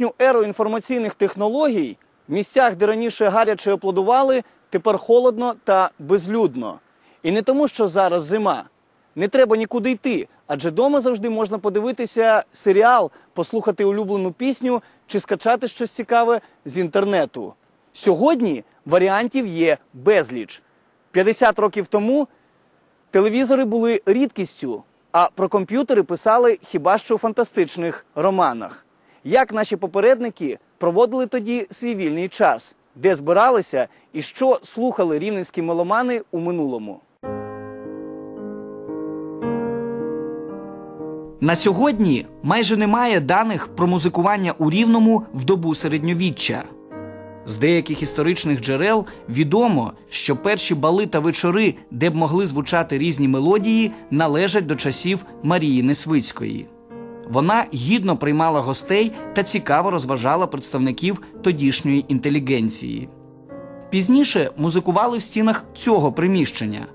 нинішню еру інформаційних технологій в місцях, де раніше гаряче аплодували, тепер холодно та безлюдно. І не тому, що зараз зима. Не треба нікуди йти, адже вдома завжди можна подивитися серіал, послухати улюблену пісню чи скачати щось цікаве з інтернету. Сьогодні варіантів є безліч. 50 років тому телевізори були рідкістю, а про комп'ютери писали хіба що у фантастичних романах. Як наші попередники проводили тоді свій вільний час, де збиралися і що слухали рівненські меломани у минулому? На сьогодні майже немає даних про музикування у Рівному в добу середньовіччя. З деяких історичних джерел відомо, що перші бали та вечори, де б могли звучати різні мелодії, належать до часів Марії Несвицької. Вона гідно приймала гостей та цікаво розважала представників тодішньої інтелігенції. Пізніше музикували в стінах цього приміщення.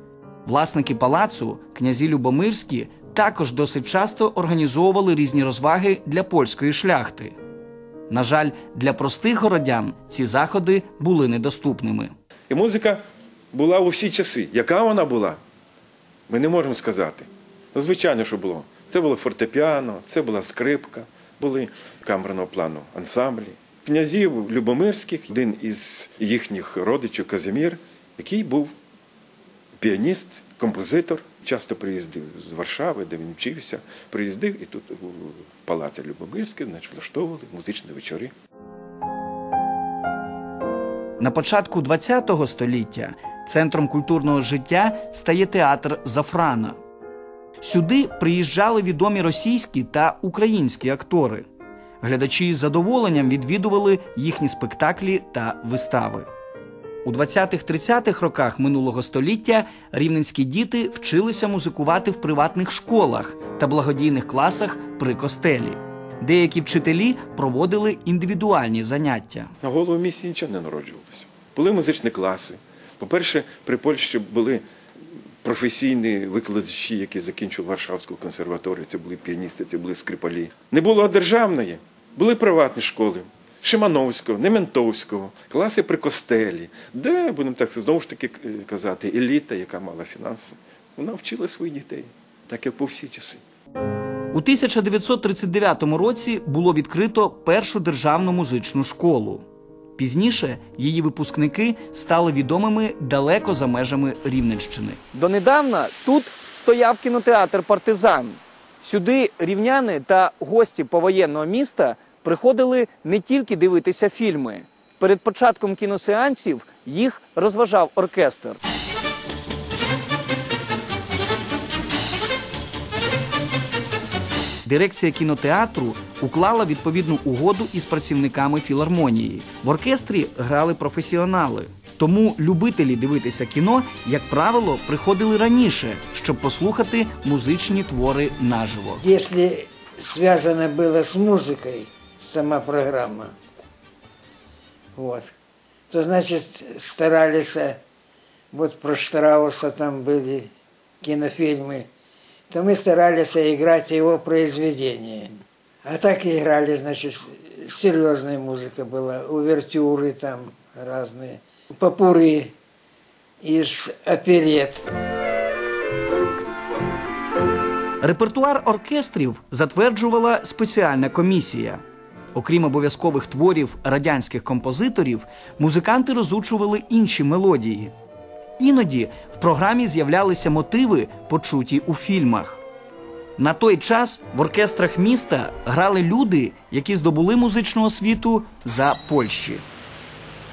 Власники палацу, князі Любомирські, також досить часто організовували різні розваги для польської шляхти. На жаль, для простих городян ці заходи були недоступними. І музика була у всі часи. Яка вона була? Ми не можемо сказати. Ну, звичайно, що було. Це було фортепіано, це була скрипка, були камерного плану ансамблі. Князів Любомирських, один із їхніх родичів Казимір, який був піаніст, композитор, часто приїздив з Варшави, де він вчився, приїздив і тут у палаці Любомирське, значить, влаштовували музичні вечори. На початку ХХ століття центром культурного життя стає театр Зафрана. Сюди приїжджали відомі російські та українські актори. Глядачі з задоволенням відвідували їхні спектаклі та вистави. У 20-30-х роках минулого століття рівненські діти вчилися музикувати в приватних школах та благодійних класах при костелі. Деякі вчителі проводили індивідуальні заняття. На голову місці нічого не народжувалося. Були музичні класи. По-перше, при Польщі були професійні викладачі, які закінчили Варшавську консерваторію. Це були піаністи, це були скрипалі. Не було державної, були приватні школи. Шимановського, Нементовського, класи при костелі, де, будемо так знову ж таки казати, еліта, яка мала фінанси, вона вчила своїх дітей, так як по всі часи. У 1939 році було відкрито першу державну музичну школу. Пізніше її випускники стали відомими далеко за межами Рівненщини. Донедавна тут стояв кінотеатр Партизан. Сюди рівняни та гості повоєнного міста приходили не тільки дивитися фільми. Перед початком кіносеансів їх розважав оркестр. Дирекція кінотеатру уклала відповідну угоду із працівниками філармонії. В оркестрі грали професіонали. Тому любителі дивитися кіно, як правило, приходили раніше, щоб послухати музичні твори наживо. Если связано было с музыкой, сама программа, вот, то значит старались, э, вот про Штрауса там были кинофильмы, то мы старались играть его произведения. А так и играли, значит, серьезная музыка была, увертюры там разные, попуры из оперет. Репертуар оркестрів затверджувала спеціальна комісія. Окрім обов'язкових творів радянських композиторів, музиканти розучували інші мелодії. Іноді в програмі з'являлися мотиви, почуті у фільмах. На той час в оркестрах міста грали люди, які здобули музичну освіту за Польщі.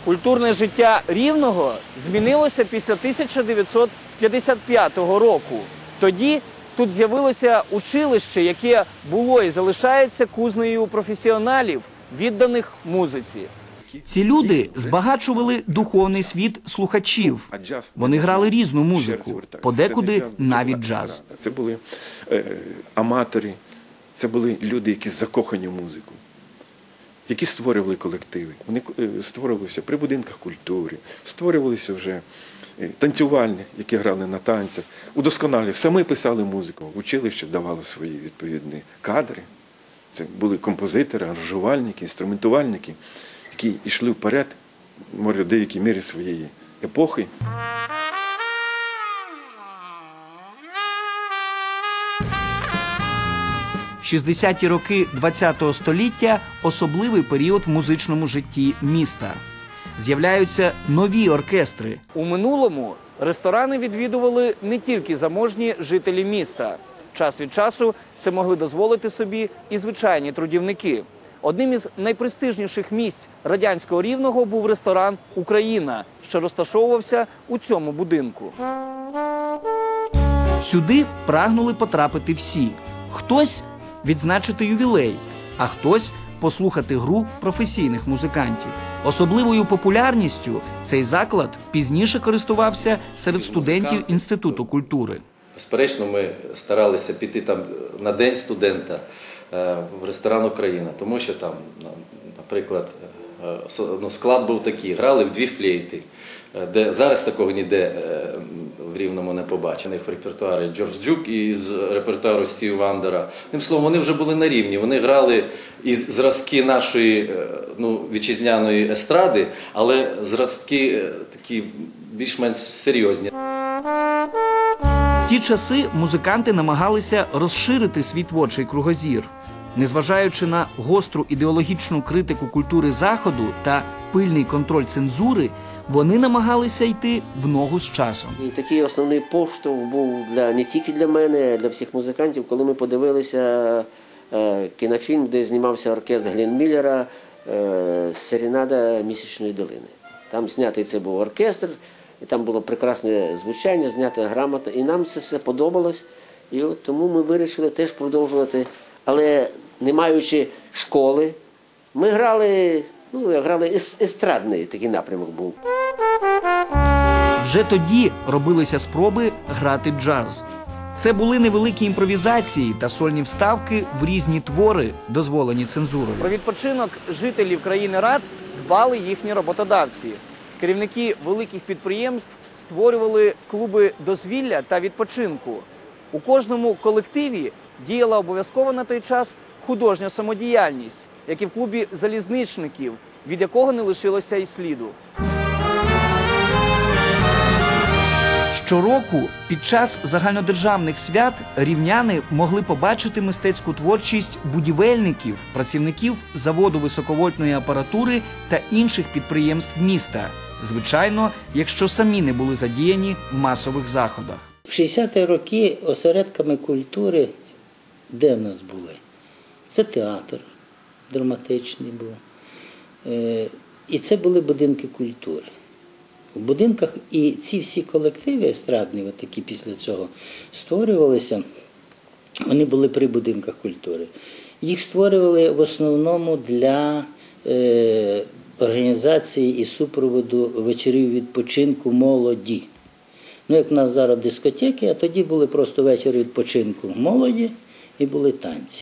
Культурне життя рівного змінилося після 1955 року. Тоді тут з'явилося училище, яке було і залишається кузнею професіоналів, відданих музиці. Ці люди збагачували духовний світ слухачів. Вони грали різну музику, подекуди навіть джаз. Це були е, аматори, це були люди, які закохані в музику, які створювали колективи. Вони е, створювалися при будинках культури, створювалися вже е, танцювальні, які грали на танцях, удосконалі, самі писали музику. Училище давали свої відповідні кадри. Це були композитори, аранжувальники, інструментувальники, які йшли вперед, може, в деякій мірі своєї епохи. – 60-ті роки ХХ століття особливий період в музичному житті міста. З'являються нові оркестри. У минулому ресторани відвідували не тільки заможні жителі міста. Час від часу це могли дозволити собі і звичайні трудівники. Одним із найпрестижніших місць радянського рівного був ресторан Україна, що розташовувався у цьому будинку. Сюди прагнули потрапити всі. Хтось відзначити ювілей, а хтось послухати гру професійних музикантів. Особливою популярністю цей заклад пізніше користувався серед студентів Інституту культури. Безперечно, ми старалися піти там на день студента в ресторан Україна, тому що там, наприклад, е, ну, склад був такий, грали в дві флейти, е, де зараз такого ніде е, в Рівному не побачених в репертуарі Джордж Джук із репертуару Стів Вандера. Тим словом, вони вже були на рівні. Вони грали із зразки нашої е, ну, вітчизняної естради, але зразки е, такі більш-менш серйозні. Ті часи музиканти намагалися розширити свій творчий кругозір. Незважаючи на гостру ідеологічну критику культури заходу та пильний контроль цензури, вони намагалися йти в ногу з часом. І такий основний поштовх був для не тільки для мене, а для всіх музикантів, коли ми подивилися е, кінофільм, де знімався оркестр Глен Міллера е, Серенада місячної долини. Там знятий це був оркестр, і там було прекрасне звучання, знято грамотно. І нам це все подобалось. І от тому ми вирішили теж продовжувати. Але не маючи школи, ми грали, ну, грали естрадний такий напрямок був. Вже тоді робилися спроби грати джаз. Це були невеликі імпровізації та сольні вставки в різні твори, дозволені цензурою. Про відпочинок жителів країни Рад дбали їхні роботодавці. Керівники великих підприємств створювали клуби дозвілля та відпочинку. У кожному колективі діяла обов'язково на той час художня самодіяльність, як і в клубі залізничників, від якого не лишилося й сліду. Щороку під час загальнодержавних свят рівняни могли побачити мистецьку творчість будівельників, працівників заводу високовольтної апаратури та інших підприємств міста. Звичайно, якщо самі не були задіяні в масових заходах. В 60-ті роки осередками культури де в нас були? Це театр драматичний був. Е, І це були будинки культури. В будинках і ці всі колективи естрадні, от такі після цього, створювалися, вони були при будинках культури. Їх створювали в основному для е, організації і супроводу вечорів відпочинку молоді. Ну, як в нас зараз дискотеки, а тоді були просто вечір відпочинку молоді і були танці.